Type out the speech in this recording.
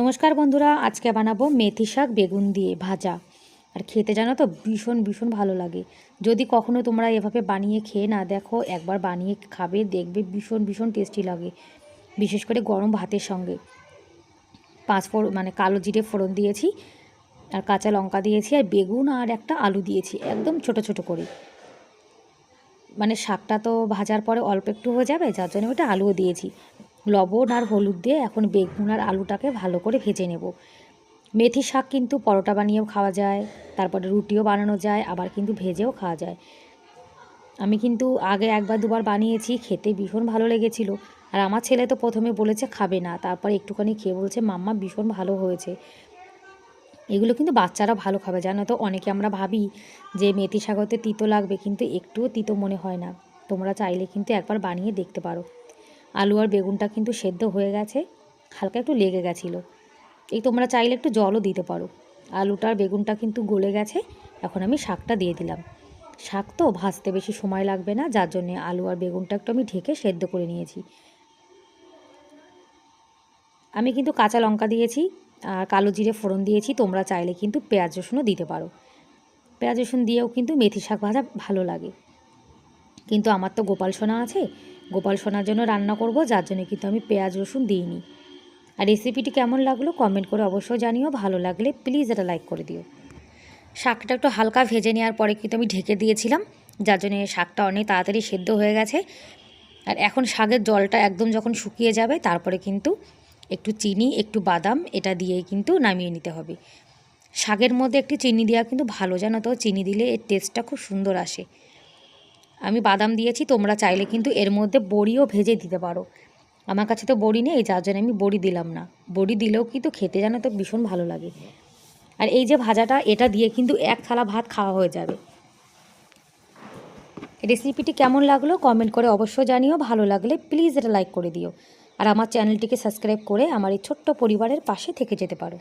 নমস্কার বন্ধুরা, আজকে বানাবো মেথি শাক বেগুন দিয়ে ভাজা। আর খেতে জানো তো ভীষণ ভীষণ ভালো লাগে। যদি কখনো তোমরা এভাবে বানিয়ে খেয়ে না দেখো, একবার বানিয়ে খাবে, দেখবে ভীষণ ভীষণ টেস্টি লাগে। বিশেষ করে গরম ভাতের সঙ্গে। পাঁচ ফোড়ন মানে কালো জিরে ফোড়ন দিয়েছি, আর কাঁচা লঙ্কা দিয়েছি, আর বেগুন আর একটা আলু দিয়েছি, একদম ছোট ছোট করে। মানে শাকটা তো ভাজার পরে অল্প একটু হয়ে যাবে, যার জন্য ওটা আলুও দিয়েছি। লবণ আর হলুদ দিয়ে এখন বেগুন আর আলুটাকে ভালো করে ভেজে নেব। মেথি শাক কিন্তু পরোটা বানিয়েও খাওয়া যায়, তারপরে রুটিও বানানো যায়, আবার কিন্তু ভেজেও খাওয়া যায়। আমি কিন্তু আগে একবার দুবার বানিয়েছি, খেতে ভীষণ ভালো লেগেছিল। আর আমার ছেলে তো প্রথমে বলেছে খাবে না, তারপর একটুখানি খেয়ে বলছে, মাম্মা, ভীষণ ভালো হয়েছে। এগুলো কিন্তু বাচ্চারা ভালো খাবে, জানো তো? অনেকে আমরা ভাবি যে মেথি শাক হতে তিতো লাগবে, কিন্তু একটুও তিতো মনে হয় না। তোমরা চাইলে কিন্তু একবার বানিয়ে দেখতে পারো। আলু আর বেগুনটা কিন্তু সেদ্ধ হয়ে গেছে। হালকা একটু লেগে গেছিল। এই তোমরা চাইলে একটু জলও দিতে পারো। আলুটা আর বেগুনটা কিন্তু গলে গেছে। এখন আমি শাকটা দিয়ে দিলাম। শাক তো ভাজতে বেশি সময় লাগবে না, যার জন্যে আলু আর বেগুনটা একটু আমি ঢেকে সেদ্ধ করে নিয়েছি। আমি কিন্তু কাঁচা লঙ্কা দিয়েছি আর কালো জিরে ফোড়ন দিয়েছি। তোমরা চাইলে কিন্তু পেঁয়াজ রসুনও দিতে পারো। পেঁয়াজ রসুন দিয়েও কিন্তু মেথি শাক ভাজা ভালো লাগে। কিন্তু আমার তো গোপাল সোনা আছে। গোপাল সোনার জন্য রান্না করব, যার জন্য কিন্তু আমি পেঁয়াজ রসুন দিইনি। আর রেসিপিটি কেমন লাগল কমেন্ট করে অবশ্যই জানিও, ভালো লাগলে প্লিজ এটা লাইক করে দিও। শাকটা একটু হালকা ভেজে নেওয়ার পরে কিন্তু আমি ঢেকে দিয়েছিলাম, যার জন্য শাকটা অনেক তাড়াতাড়ি সেদ্ধ হয়ে গেছে। আর এখন শাকের জলটা একদম যখন শুকিয়ে যাবে, তারপরে কিন্তু একটু চিনি, একটু বাদাম, এটা দিয়েই কিন্তু নামিয়ে নিতে হবে। শাকের মধ্যে একটু চিনি দেওয়া কিন্তু ভালো জানো তো, চিনি দিলে এর টেস্টটা খুব সুন্দর আসে। আমি বাদাম দিয়েছি, তোমরা চাইলে কিন্তু এর মধ্যে বড়িও ভেজে দিতে পারো। আমার কাছে তো বড়ি নেই, যার জন্য আমি বড়ি দিলাম না। বড়ি দিলেও কিন্তু খেতে জানো তো ভীষণ ভালো লাগে। আর এই যে ভাজাটা, এটা দিয়ে কিন্তু এক থালা ভাত খাওয়া হয়ে যাবে। রেসিপিটি কেমন লাগল কমেন্ট করে অবশ্যই জানিও। ভালো লাগলে প্লিজ এটা লাইক করে দিও। আর আমার চ্যানেলটিকে সাবস্ক্রাইব করে আমার এই ছোট্ট পরিবারের পাশে থেকে যেতে পারো।